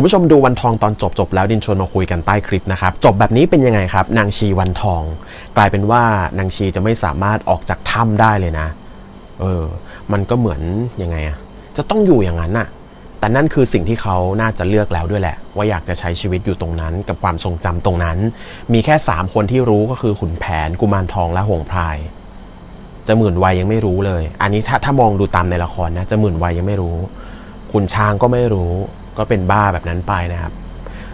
คุณผู้ชมดูวันทองตอนจบจบแล้วดินชวนมาคุยกันใต้คลิปนะครับจบแบบนี้เป็นยังไงครับ นางชีวันทอง กลายเป็นว่านางชีจะไม่สามารถออกจากถ้ำได้เลยนะ เออ มันก็เหมือนยังไงอะจะต้องอยู่อย่างนั้นน่ะแต่นั่นคือสิ่งที่เขาน่าจะเลือกแล้วด้วยแหละ ว่าอยากจะใช้ชีวิตอยู่ตรงนั้น กับความทรงจำตรงนั้น มีแค่ 3 คนที่รู้ก็คือขุนแผนกุมารทองและหงพรายจะหมื่นวัยยังไม่รู้เลย อันนี้ถ้าถ้ามองดูตามในละครนะจะหมื่นวัยยังไม่รู้ คุณช้างก็ไม่รู้ ก็เป็นบ้าแบบนั้นไปนะครับ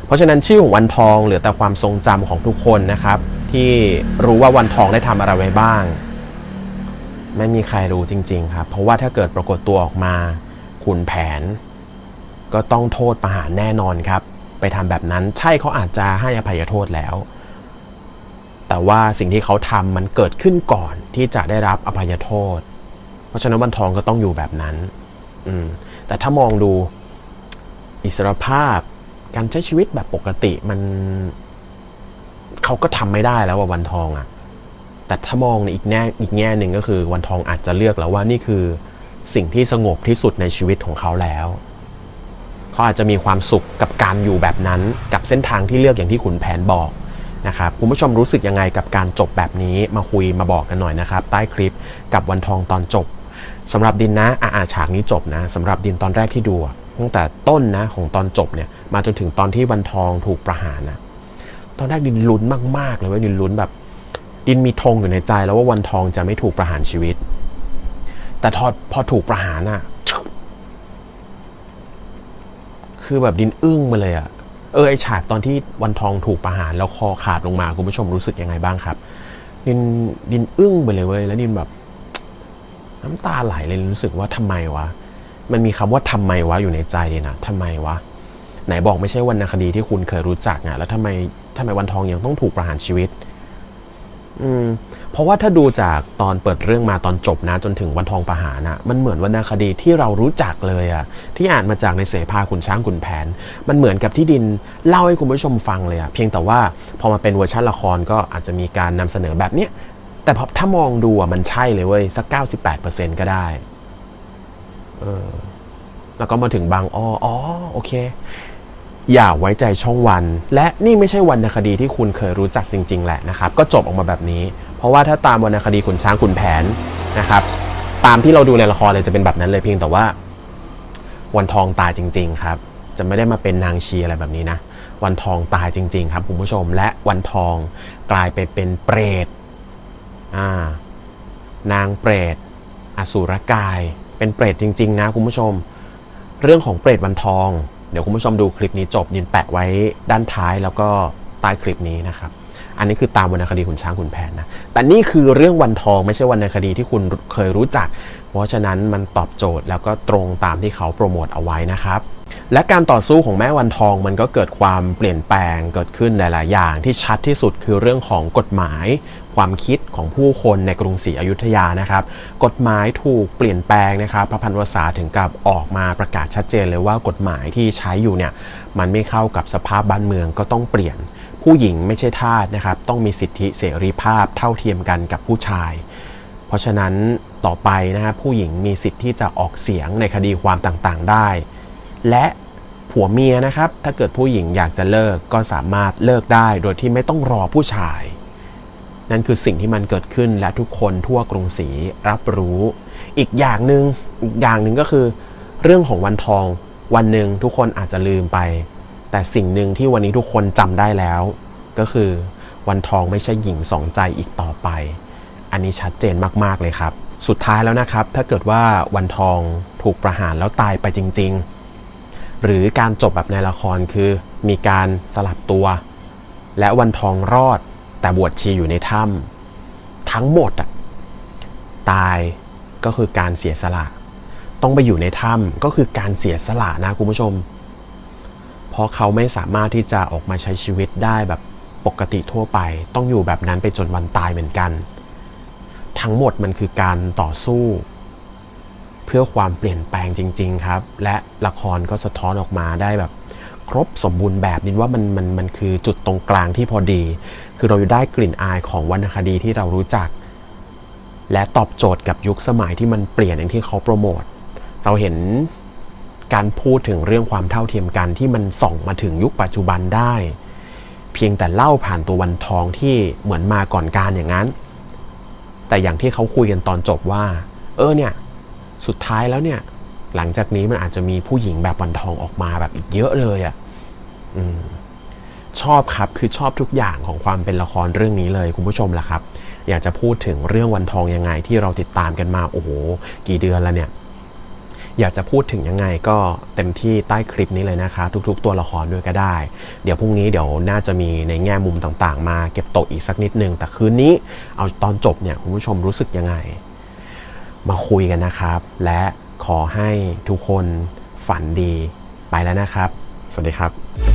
เพราะฉะนั้นชื่อของวันทองเหลือแต่ความทรงจำของทุกคนนะครับ ที่รู้ว่าวันทองได้ทำอะไรไว้บ้าง ไม่มีใครรู้จริง ๆ ครับ เพราะว่าถ้าเกิดปรากฏตัวออกมาขุนแผน ก็ต้องโทษประหารแน่นอนครับ ไปทำแบบนั้นใช่เขาอาจจะให้อภัยโทษแล้ว แต่ว่าสิ่งที่เขาทำมันเกิดขึ้นก่อนที่จะได้รับอภัยโทษ เพราะฉะนั้นวันทองก็ต้องอยู่แบบนั้น อืมแต่ถ้ามองดู อิสรภาพ การใช้ชีวิตแบบปกติมันเขาก็ทำไม่ได้แล้วว่าวันทองอะ่ะ แต่ถ้ามองในอีกแง่อีกแง่หนึ่งก็คือวันทองอาจจะเลือกแล้วว่านี่คือสิ่งที่สงบที่สุดในชีวิตของเขาแล้วเขาอาจจะมีความสุขกับการอยู่แบบนั้น กับเส้นทางที่เลือกอย่างที่ขุนแผนบอกนะครับคุณผู้ชมรู้สึกยังไงกับการจบแบบนี้มาคุยมาบอกกันหน่อยนะครับ ใต้คลิปกับวันทองตอนจบสำหรับดินนะอ่าอาฉากนี้จบนะสำหรับดินตอนแรกที่ดู ตั้งแต่ต้นนะของตอนจบเนี่ยมาจนถึงตอนที่วันทองถูกประหารนะตอนแรกดินลุ้นมากๆเลยว่าดินลุ้นแบบ ดินมีธงอยู่ในใจแล้วว่าวันทองจะไม่ถูกประหารชีวิต แต่ทอพอถูกประหารอะคือแบบดินอึ้งมาเลยอะ่ะเออไอฉากตอนที่วันทองถูกประหารแล้วคอขาดลงมาคุณผู้ชมรู้สึกยังไงบ้างครับดินดินอึ้งไปเลยเว้ยแล้วดินแบบ น้ำตาไหลเลยรู้สึกว่าทำไมวะ มันมีคำว่าทำไมวะอยู่ในใจเลยนะทำไมวะ ไหนบอกไม่ใช่วรรณคดีที่คุณเคยรู้จักอะแล้วทำไมทำไมวันทองยังต้องถูกประหารชีวิต อืม เพราะว่าถ้าดูจากตอนเปิดเรื่องมาตอนจบนะ จนถึงวันทองประหารน่ะมันเหมือนวรรณคดีที่เรารู้จักเลยอะที่อ่านมาจากในเสภาขุนช้างขุนแผน มันเหมือนกับที่ดินเล่าให้คุณผู้ชมฟังเลยอะเพียงแต่ว่าพอมาเป็นเวอร์ชันละครก็อาจจะมีการนำเสนอแบบเนี้ยแต่พอถ้ามองดูอะมันใช่เลยเว้ยสัก 98%ก็ได้ เออแล้วก็มาถึงบางอ้ออ๋อโอเค อย่าไว้ใจช่องวัน และนี่ไม่ใช่วรรณคดีที่คุณเคยรู้จักจริง ๆ แหละนะครับ ก็จบออกมาแบบนี้ เพราะว่าถ้าตามวรรณคดีขุนช้างขุนแผนนะครับ ตามที่เราดูในละครเลยจะเป็นแบบนั้นเลยเพียงแต่ว่า วันทองตายจริง ๆ ครับ จะไม่ได้มาเป็นนางชีอะไรแบบนี้นะวันทองตายจริง ๆ ครับคุณผู้ชม และวันทองกลายไปเป็นเปรตอ่านางเปรต อสูรกาย เป็นเปรตจริง ๆ นะคุณผู้ชม เรื่องของเปรตวันทอง เดี๋ยวคุณผู้ชมดูคลิปนี้จบยินแปะไว้ด้านท้ายแล้วก็ใต้คลิปนี้นะครับ อันนี้คือตามวรรณคดีขุนช้างขุนแผนนะ แต่นี่คือเรื่องวันทองไม่ใช่วรรณคดีที่คุณเคยรู้จัก เพราะฉะนั้นมันตอบโจทย์แล้วก็ตรงตามที่เขาโปรโมทเอาไว้นะครับ และการต่อสู้ของแม่วันทองมันก็เกิดความเปลี่ยนแปลงเกิดขึ้นหลาย ๆ อย่าง ที่ชัดที่สุดคือเรื่องของกฎหมาย ความคิดของผู้คนในกรุงศรีอยุธยานะครับ กฎหมายถูกเปลี่ยนแปลงนะครับพระพันวษาถึงกับออกมาประกาศชัดเจนเลยว่ากฎหมายที่ใช้อยู่เนี่ยมันไม่เข้ากับสภาพบ้านเมืองก็ต้องเปลี่ยน ผู้หญิงไม่ใช่ทาสนะครับต้องมีสิทธิเสรีภาพเท่าเทียมกันกับผู้ชาย เพราะฉะนั้นต่อไปนะครับผู้หญิงมีสิทธิที่จะออกเสียงในคดีความต่าง ๆ ได้ และผัวเมียนะครับ ถ้าเกิดผู้หญิงอยากจะเลิกก็สามารถเลิกได้โดยที่ไม่ต้องรอผู้ชาย นั่นคือสิ่งที่มันเกิดขึ้นและทุกคนทั่วกรุงศรีรับรู้ อีกอย่างหนึ่งอีกอย่างหนึ่งก็คือ เรื่องของวันทองวันหนึ่งทุกคนอาจจะลืมไป แต่สิ่งหนึ่งที่วันนี้ทุกคนจำได้แล้ว ก็คือวันทองไม่ใช่หญิงสองใจอีกต่อไป อันนี้ชัดเจนมากๆเลยครับ สุดท้ายแล้วนะครับ ถ้าเกิดว่าวันทองถูกประหารแล้วตายไปจริง ๆ หรือการจบแบบในละครคือ มีการสลับตัว และวันทองรอดแต่บวชชีอยู่ในถ้ำทั้งหมดอะตายก็คือการเสียสละ ต้องไปอยู่ในถ้ำก็คือการเสียสละนะคุณผู้ชม เพราะเขาไม่สามารถที่จะออกมาใช้ชีวิตได้แบบปกติทั่วไป ต้องอยู่แบบนั้นไปจนวันตายเหมือนกัน ทั้งหมดมันคือการต่อสู้ เพื่อความเปลี่ยนแปลงจริง ๆ ครับ และละครก็สะท้อนออกมาได้แบบ ครบสมบูรณ์แบบนินว่ามันมันมันคือจุดตรงกลางที่พอดี คือเราได้กลิ่นอายของวรรณคดีที่เรารู้จัก และตอบโจทย์กับยุคสมัยที่มันเปลี่ยนอย่างที่เขาโปรโมทเราเห็นการพูดถึงเรื่องความเท่าเทียมกันที่มันส่องมาถึงยุคปัจจุบันได้ เพียงแต่เล่าผ่านตัววันทองที่เหมือนมาก่อนการอย่างนั้น แต่อย่างที่เขาคุยกันตอนจบว่า เออเนี่ย สุดท้ายแล้วเนี่ยหลังจากนี้มันอาจจะมีผู้หญิงแบบวันทองออกมาแบบอีกเยอะเลยอะ่ะชอบครับคือชอบทุกอย่างของความเป็นละครเรื่องนี้เลยคุณผู้ชมล่ะครับ อยากจะพูดถึงเรื่องวันทองยังไงที่เราติดตามกันมาโอ้โหกี่เดือนแล้วเนี่ยอยากจะพูดถึงยังไงก็เต็มที่ใต้คลิปนี้เลยนะคะ ทุกๆ ตัวละครด้วยก็ได้ เดี๋ยวพรุ่งนี้เดี๋ยวน่าจะมีในแง่มุมต่างๆ มาเก็บตะอีกสักนิดนึง แต่คืนนี้เอาตอนจบเนี่ยคุณผู้ชมรู้สึกยังไง มาคุยกันนะครับ และขอให้ทุกคนฝันดีไปแล้วนะครับ สวัสดีครับ